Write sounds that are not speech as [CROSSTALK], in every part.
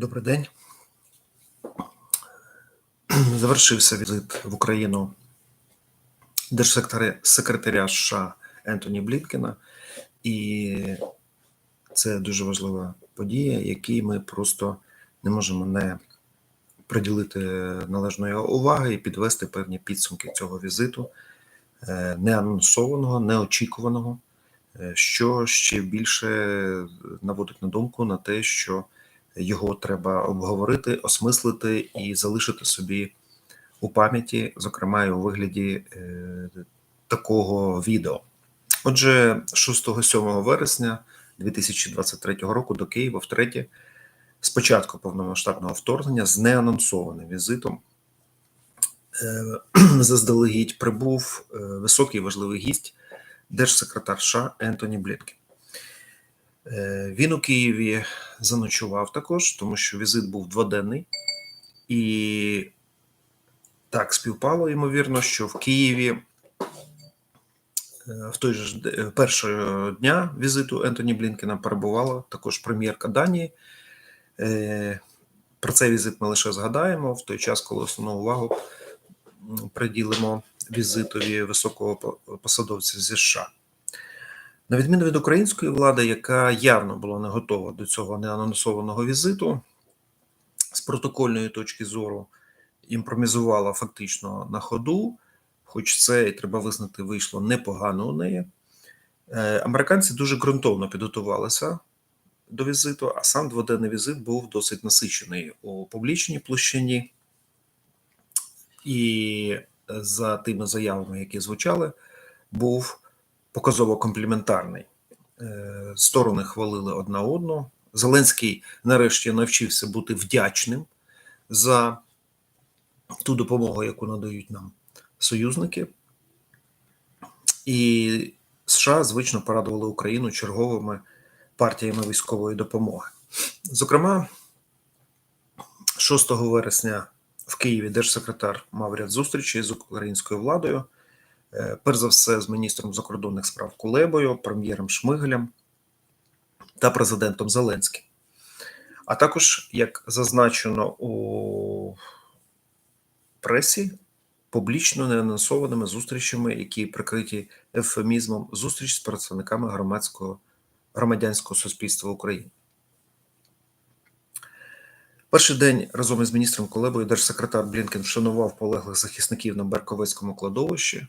Добрий день. Завершився візит в Україну держсекретаря США Ентоні Блінкена, і це дуже важлива подія, якій ми просто не можемо не приділити належної уваги і підвести певні підсумки цього візиту, е, неанонсованого, неочікуваного, е, що ще більше наводить на думку на те, що його треба обговорити, осмислити і залишити собі у пам'яті, зокрема і у вигляді е, такого відео. Отже, 6-7 вересня 2023 року до Києва втретє, з початку повномасштабного вторгнення, з неанонсованим візитом, е, [CLEARS THROAT] заздалегідь прибув е, високий важливий гість, держсекретар США Ентоні Блінкен. Е, Він у Києві заночував також, тому що візит був дводенний, і так співпало, ймовірно, що в Києві е, в той же першого дня візиту Ентоні Блінкена перебувала також прем'єрка Данії. Е, Про цей візит ми лише згадаємо в той час, коли основну увагу приділимо візитові високого посадовця зі США. На відміну від української влади, яка явно була не готова до цього неанонсованого візиту, з протокольної точки зору імпровізувала фактично на ходу, хоч це і треба визнати, вийшло непогано у неї. Е, Американці дуже ґрунтовно підготувалися до візиту, а сам дводенний візит був досить насичений у публічній площині. І за тими заявами, які звучали, був показово компліментарний. Е, Сторони хвалили одна одну. Зеленський нарешті навчився бути вдячним за ту допомогу, яку надають нам союзники. І США звично порадували Україну черговими партіями військової допомоги. Зокрема, 6 вересня в Києві держсекретар мав ряд зустрічей з українською владою. Е, Перш за все, з міністром закордонних справ Кулебою, прем'єром Шмигелем та президентом Зеленським. А також, як зазначено у пресі, публічно неанонсованими зустрічами, які прикриті ефемізмом зустріч з представниками громадського громадянського суспільства України. Перший день разом із міністром Кулебою держсекретар Блінкен вшанував полеглих захисників на Берковецькому кладовищі, ви-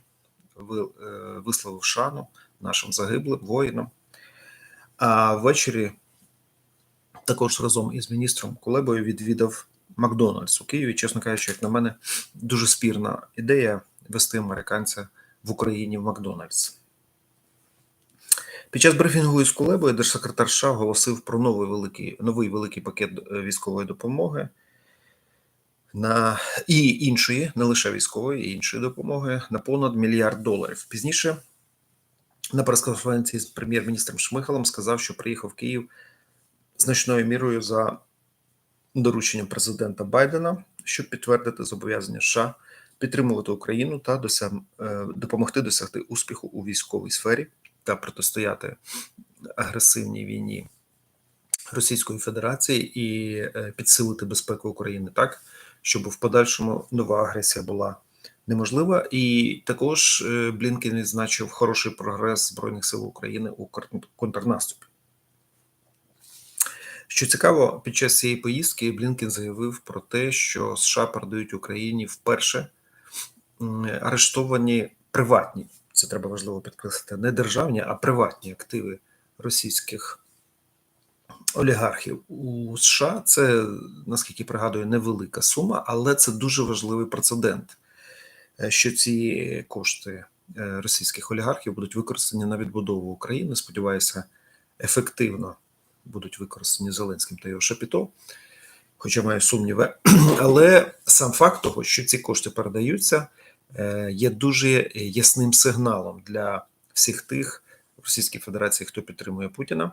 висловив шану нашим загиблим воїнам. А ввечері також разом із міністром Кулебою відвідав Макдональдс у Києві. Чесно кажучи, як на мене, дуже спірна ідея вести американця в Україні в Макдональдс. Під час брифінгу із Кулебою держсекретар США оголосив про новий великий, новий великий пакет е, військової допомоги на і іншої, не лише військової, і іншої допомоги на понад мільярд доларів. Пізніше на прес-конференції з прем'єр-міністром Шмихалем сказав, що приїхав в Київ значною мірою за дорученням президента Байдена, щоб підтвердити зобов'язання США підтримувати Україну та досяг, е, допомогти досягти успіху у військовій сфері та протистояти агресивній війні Російської Федерації і е, підсилити безпеку України так, щоб в подальшому нова агресія була неможлива. І також е, Блінкен відзначив хороший прогрес Збройних сил України у контрнаступі. Що цікаво, під час цієї поїздки Блінкен заявив про те, що США передають Україні вперше арештовані приватні, це треба важливо підкреслити, не державні, а приватні активи російських олігархів у США. Це наскільки пригадую, невелика сума, але це дуже важливий прецедент, е, що ці кошти е, російських олігархів будуть використані на відбудову України. Сподіваюся, ефективно будуть використані Зеленським та його Шапіто, хоча маю сумніви. [CLEARS THROAT] Але сам факт того, що ці кошти передаються, е, є дуже ясним сигналом для всіх тих в Російській Федерації, хто підтримує Путіна,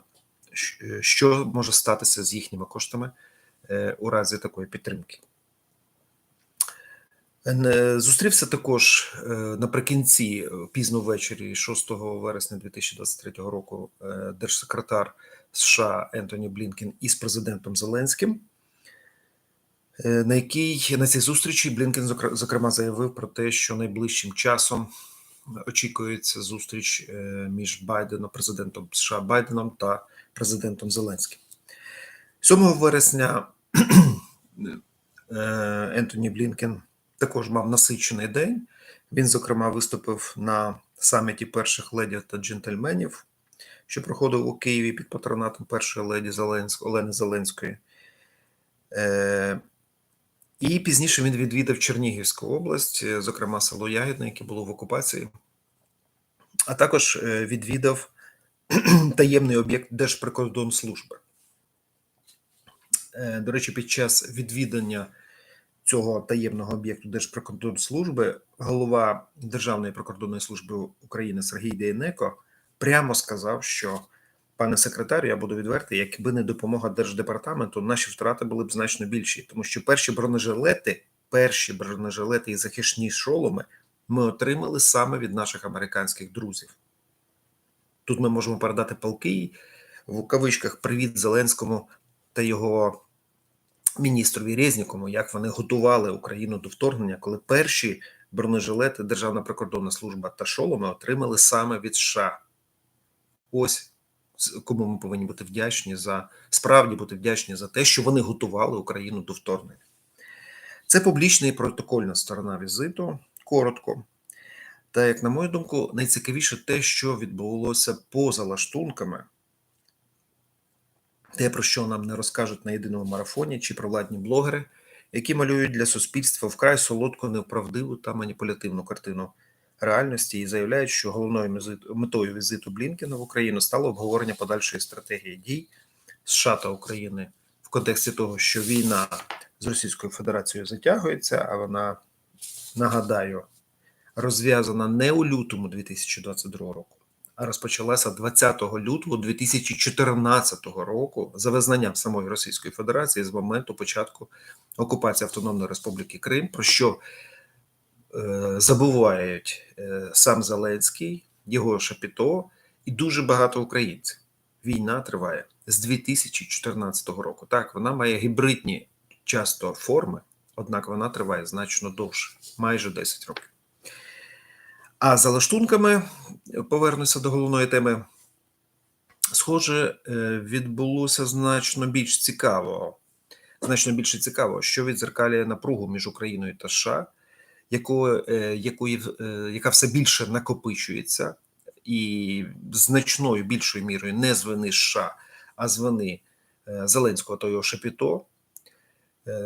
що може статися з їхніми коштами е, у разі такої підтримки. Е, Зустрівся також е, наприкінці, е, пізно ввечері, 6 вересня 2023 року, е, держсекретар США Ентоні Блінкен із президентом Зеленським. е, на якій на цій зустрічі Блінкен зокрема заявив про те, що найближчим часом очікується зустріч е, між Байденом, президентом США Байденом та президентом Зеленським. 7 вересня [CLEARS THROAT] е, Ентоні Блінкен також мав насичений день. Він, зокрема, виступив на саміті перших леді та джентльменів, що проходив у Києві під патронатом першої леді Зеленськ... Олени Зеленської. Е, і пізніше він відвідав Чернігівську область, зокрема село Ягідне, яке було в окупації, а також е, відвідав [CLEARS THROAT] таємний об'єкт Держприкордонслужби. Е, До речі, під час відвідання цього таємного об'єкту Держприкордонслужби голова Державної прикордонної служби України Сергій Дейнеко прямо сказав, що пане секретарю, я буду відвертий, якби не допомога держдепартаменту, наші втрати були б значно більші, тому що перші бронежилети, перші бронежилети і захисні шоломи ми отримали саме від наших американських друзів. Тут ми можемо передати полки в кавичках Привіт Зеленському та його міністрові Резнікому, як вони готували Україну до вторгнення, коли перші бронежилети Державна прикордонна служба та шоломи отримали саме від США. Ось кому ми повинні бути вдячні за справді бути вдячні за те, що вони готували Україну до вторгнення. Це публічна і протокольна сторона візиту. Коротко. Та, як на мою думку, найцікавіше те, що відбулося поза лаштунками, те, про що нам не розкажуть на єдиному марафоні чи провладні блогери, які малюють для суспільства вкрай солодку, неправдиву та маніпулятивну картину реальності і заявляють, що головною метою візиту Блінкена в Україну стало обговорення подальшої стратегії дій США та України в контексті того, що війна з Російською Федерацією затягується, а вона нагадаю розв'язана не у лютому 2022 року, а розпочалася 20 лютого 2014 року за визнанням самої Російської Федерації з моменту початку окупації Автономної Республіки Крим, про що е, забувають е, сам Зеленський, його Шапіто і дуже багато українців. Війна триває з 2014 року. Так, вона має гібридні часто форми, однак вона триває значно довше, майже 10 років. А за лаштунками повернуся до головної теми. Схоже, е, відбулося значно більш цікавого, значно більше цікавого, що відзеркалює напругу між Україною та США, якої, е, якої, е, яка все більше накопичується, і значною більшою мірою не з вини США, а з вини е, Зеленського та його Шапіто, е,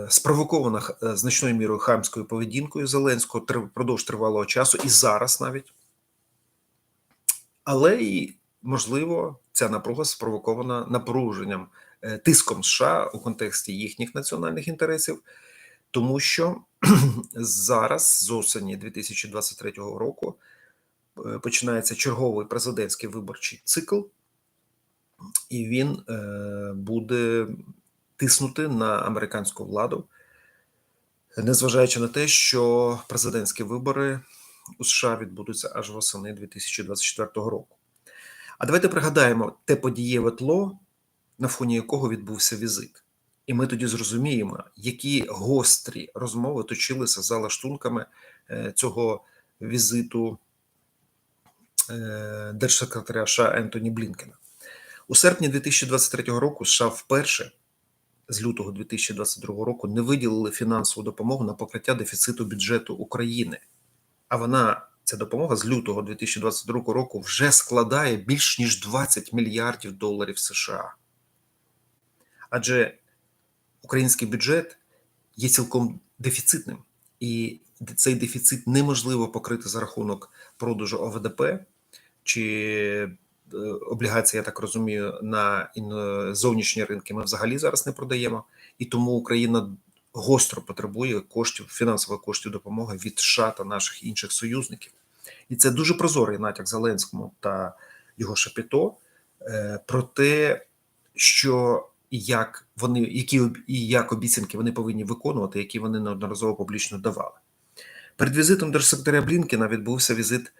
спровокована е, значною мірою хамською поведінкою Зеленського впродовж тривалого часу, і зараз навіть. Але і можливо, ця напруга спровокована напруженням, е, тиском США у контексті їхніх національних інтересів, тому що [CLEARS THROAT] зараз, з осені 2023 року, е, починається черговий президентський виборчий цикл, і він е, буде тиснути на американську владу, незважаючи на те, що президентські вибори у США відбудуться аж восени 2024 року. А давайте пригадаємо те подієве тло, на фоні якого відбувся візит. І ми тоді зрозуміємо, які гострі розмови точилися за лаштунками е, цього візиту е, держсекретаря США Ентоні Блінкена. У серпні 2023 року США вперше з лютого 2022 року не виділили фінансову допомогу на покриття дефіциту бюджету України. А вона, ця допомога з лютого 2022 року вже складає більш ніж 20 мільярдів доларів США. Адже український бюджет є цілком дефіцитним, і цей дефіцит неможливо покрити за рахунок продажу ОВДП чи облігації, я так розумію, на зовнішні ринки ми взагалі зараз не продаємо, і тому Україна гостро потребує коштів, фінансових коштів допомоги від США та наших інших союзників. І це дуже прозорий натяк Зеленському та його Шапіто е, про те, що як вони, які і як обіцянки вони повинні виконувати, які вони неодноразово публічно давали. Перед візитом держсекретаря Блінкена відбувся візит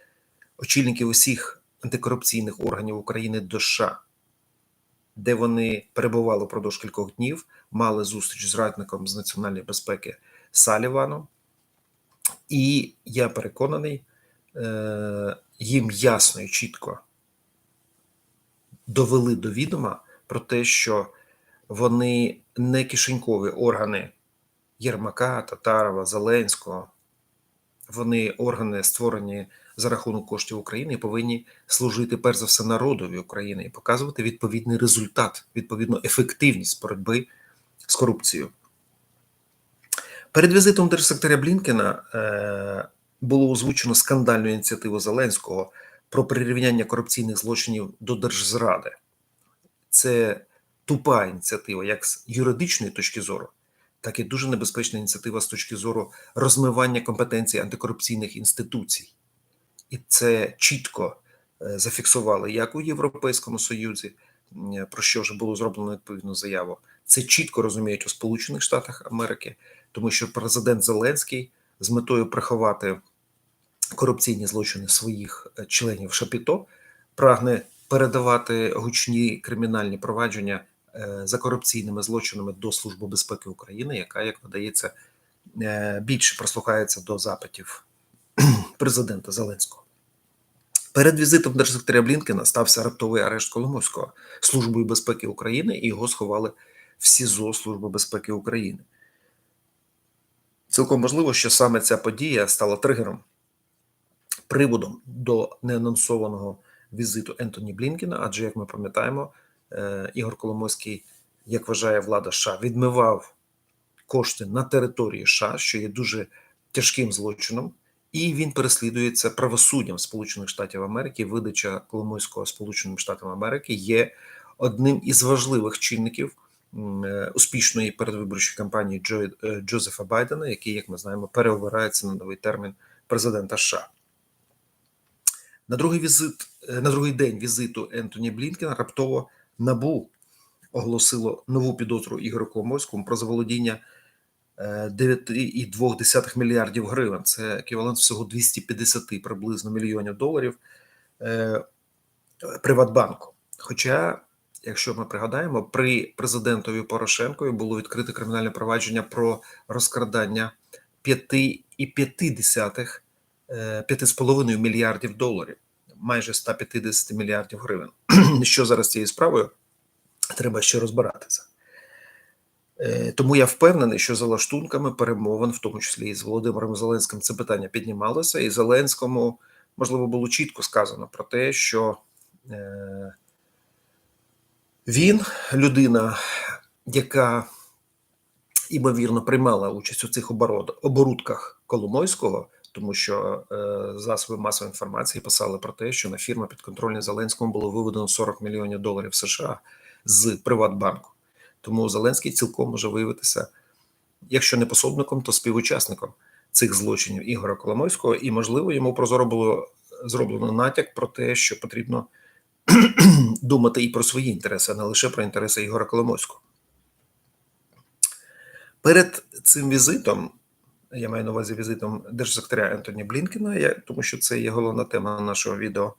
очільників усіх антикорупційних органів України до США. де вони перебували впродовж кількох днів, мали зустріч з радником з національної безпеки Саліваном. І я переконаний, е, їм ясно і чітко довели до відома про те, що вони не кишенькові органи Єрмака, Татарова, Зеленського. Вони органи створені за рахунок коштів України повинні служити перш за все народові України і показувати відповідний результат, відповідну ефективність боротьби з корупцією. Перед візитом держсекретаря Блінкена е, було озвучено скандальну ініціативу Зеленського про прирівняння корупційних злочинів до держзради. Це тупа ініціатива, як з юридичної точки зору, так і дуже небезпечна ініціатива з точки зору розмивання компетенцій антикорупційних інституцій. І це чітко е, зафіксували як у Європейському Союзі, про що вже було зроблено відповідну заяву. Це чітко розуміють у Сполучених Штатах Америки, тому що президент Зеленський з метою приховати корупційні злочини своїх е, членів Шапіто прагне передавати гучні кримінальні провадження е, за корупційними злочинами до Служби безпеки України, яка, як видається, е, більше прислухається до запитів [CLEARS THROAT] президента Зеленського. Перед візитом держсекретаря Блінкена стався раптовий арешт Коломойського. Службою безпеки України, і його сховали в СІЗО Служби безпеки України. Цілком можливо, що саме ця подія стала тригером, приводом до неанонсованого візиту Ентоні Блінкена, адже, як ми пам'ятаємо, е, Ігор Коломойський, як вважає влада США, відмивав кошти на території США, що є дуже тяжким злочином, і він переслідується правосуддям Сполучених Штатів Америки. Видача Коломойського Сполученим Штатам Америки є одним із важливих чинників е, успішної передвиборчої кампанії Джо, е, Джозефа Байдена, який, як ми знаємо, переобирається на новий термін президента США. На другий візит, е, на другий день візиту Ентоні Блінкена раптово набу оголосило нову підозру Ігорю Коломойському про заволодіння 9,2 мільярдів гривень. Це еквівалент всього 250 приблизно мільйонів доларів е, Приватбанку. Хоча, якщо ми пригадаємо, при президентові Порошенкові було відкрите кримінальне провадження про розкрадання 5,5 е, 5,5 мільярдів доларів, майже 150 мільярдів гривень. [CLEARS THROAT] Що зараз цією справою? Треба ще розбиратися. Е, Тому я впевнений, що за лаштунками перемовин, в тому числі і з Володимиром Зеленським, це питання піднімалося, і Зеленському можливо було чітко сказано про те, що е, він людина, яка імовірно приймала участь у цих оборудках Коломойського, тому що е, засоби масової інформації писали про те, що на фірму підконтрольні Зеленському було виведено 40 мільйонів доларів США з Приватбанку. Тому Зеленський цілком може виявитися, якщо не пособником, то співучасником цих злочинів Ігоря Коломойського, і можливо йому прозоро було зроблено натяк про те, що потрібно [CLEARS THROAT] думати і про свої інтереси, а не лише про інтереси Ігоря Коломойського. Перед цим візитом, я маю на увазі візитом держсекретаря Ентоні Блінкена, я, тому що це є головна тема нашого відео.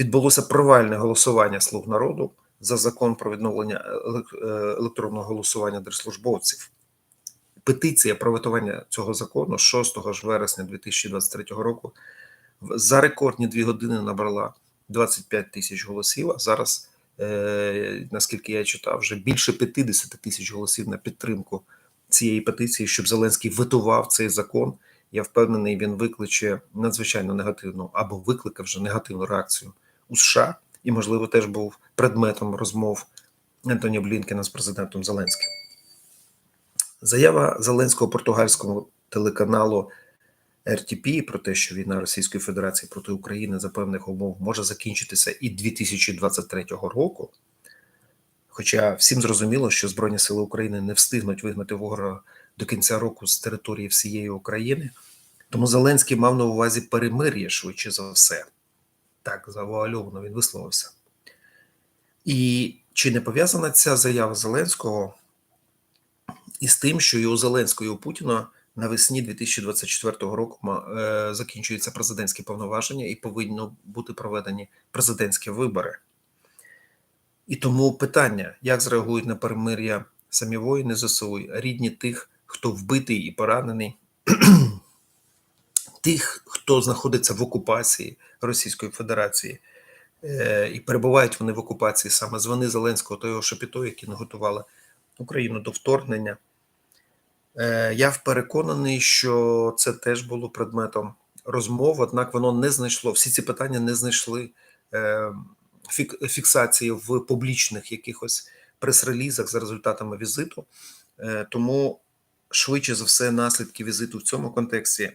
Відбулося провальне голосування слуг народу за закон про відновлення е, електронного голосування держслужбовців. Петиція про ветування цього закону 6 ж вересня 2023 року за рекордні дві години набрала 25 тисяч голосів. А зараз, е, наскільки я читав, вже більше 50 тисяч голосів на підтримку цієї петиції, щоб Зеленський ветував цей закон. Я впевнений, він викличе надзвичайно негативну або викликав вже негативну реакцію у США і, можливо, теж був предметом розмов Ентоні Блінкена з президентом Зеленським. Заява Зеленського португальському телеканалу РТП про те, що війна Російської Федерації проти України за певних умов може закінчитися і 2023 року. Хоча всім зрозуміло, що Збройні Сили України не встигнуть вигнати ворога до кінця року з території всієї України, тому Зеленський мав на увазі перемир'я швидше за все. Так, завуальовано він висловився. І чи не пов'язана ця заява Зеленського із тим, що і у Зеленського, і у Путіна навесні 2024 року е, закінчуються президентські повноваження і повинні бути проведені президентські вибори. І тому питання, як зреагують на перемир'я самі воїни ЗСУ, рідні тих, хто вбитий і поранений, [CLEARS THROAT] тих, хто знаходиться в окупації Російської Федерації, е, і перебувають вони в окупації саме з вони Зеленського та його шапіто, які не готували Україну до вторгнення. Е, Я переконаний, що це теж було предметом розмов, однак воно не знайшло, всі ці питання не знайшли е, фіксації в публічних якихось прес-релізах за результатами візиту. Тому швидше за все наслідки візиту в цьому контексті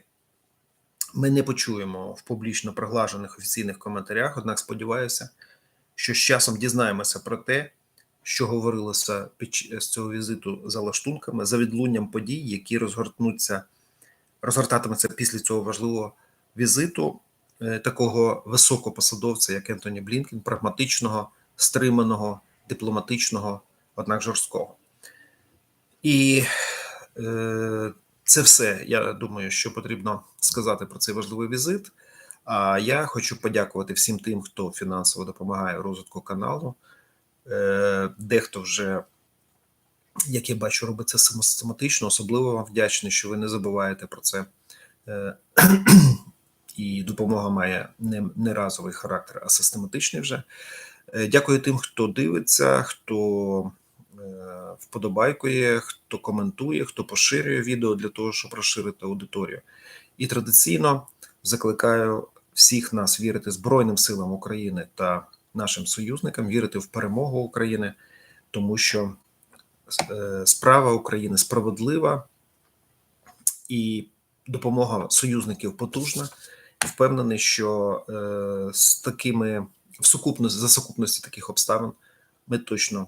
ми не почуємо в публічно проглажених офіційних коментарях. Однак сподіваюся, що з часом дізнаємося про те, що говорилося під з цього візиту за лаштунками, за відлунням подій, які розгортнуться, розгортатимуться після цього важливого візиту е, такого високопосадовця, як Ентоні Блінкен, прагматичного, стриманого, дипломатичного, однак жорсткого. І е, це все. Я думаю, що потрібно сказати про цей важливий візит. А я хочу подякувати всім тим, хто фінансово допомагає розвитку каналу. Е, Дехто вже, як я бачу, робить це систематично. Особливо вам вдячний, що ви не забуваєте про це. Е, [CLEARS THROAT] І допомога має не, разовий характер, а систематичний вже. Е, Дякую тим, хто дивиться, хто вподобайкує, хто коментує, хто поширює відео для того, щоб розширити аудиторію. І традиційно закликаю всіх нас вірити Збройним силам України та нашим союзникам, вірити в перемогу України, тому що е, справа України справедлива і допомога союзників потужна. Впевнений, що е, з такими в сукупності за сукупності таких обставин ми точно